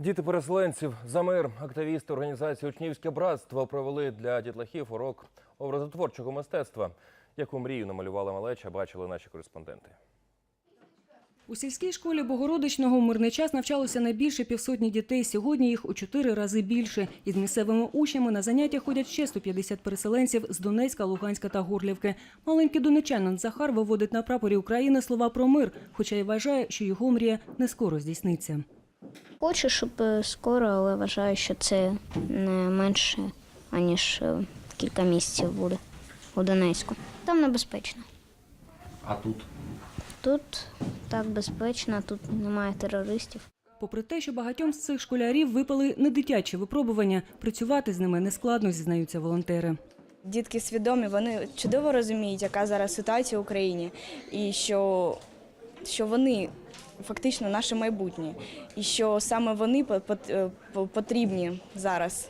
Діти переселенців за мир, активісти організації Учнівське братство провели для дітлахів урок образотворчого мистецтва. Яку мрію намалювала малеча, бачили наші кореспонденти. У сільській школі Богородичного в мирний час навчалося не більше півсотні дітей. Сьогодні їх у чотири рази більше. Із місцевими учнями на заняття ходять ще 150 переселенців з Донецька, Луганська та Горлівки. Маленький донечанин Захар виводить на прапорі України слова про мир, хоча й вважає, що його мрія не скоро здійсниться. Хочу, щоб е, скоро, але вважаю, що це не менше, аніж е, кілька місяців буде у Донецьку. Там небезпечно. А тут Тут так безпечно, тут немає терористів. Попри те, що багатьом з цих школярів випали не дитячі випробування, працювати з ними нескладно, зізнаються волонтери. Дітки свідомі, вони чудово розуміють, яка зараз ситуація в Україні, і що, що вони фактично наше майбутнє, і що саме вони по- пот- е, по- потрібні зараз.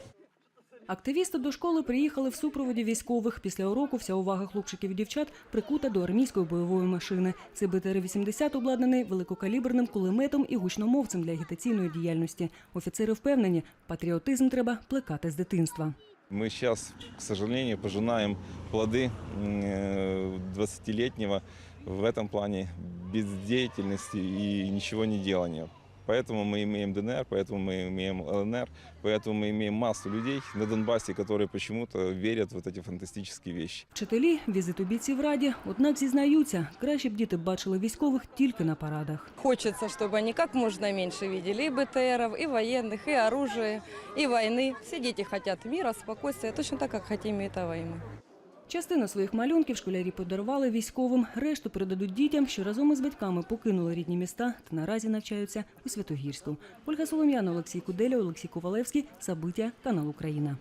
Активісти до школи приїхали в супроводі військових. Після уроку вся увага хлопчиків і дівчат прикута до армійської бойової машини. Цей БТР-80 обладнаний великокаліберним кулеметом і гучномовцем для агітаційної діяльності. Офіцери впевнені, патріотизм треба плекати з дитинства. Мы сейчас, к сожалению, пожинаем плоды э, 20-летнего в этом плане бездеятельности и ничего не делания. Поэтому мы имеем ДНР, поэтому мы имеем ЛНР, поэтому мы имеем массу людей на Донбассе, которые почему-то верят в вот эти фантастические вещи. Вчителі візит у бійців раді, однак зізнаються, краще б діти бачили військових тільки на парадах. Хочется, чтобы они как можно меньше видели и БТРов, и военных, и оружия, и войны. Все дети хотят мира, спокойствия, точно так, как хотим и этого и мы. Частину своїх малюнків школярі подарували військовим, решту передадуть дітям, що разом із батьками покинули рідні міста та наразі навчаються у Святогірську. Ольга Солом'яна, Олексій Куделя, Олексій Ковалевський, Сабиття, канал Україна.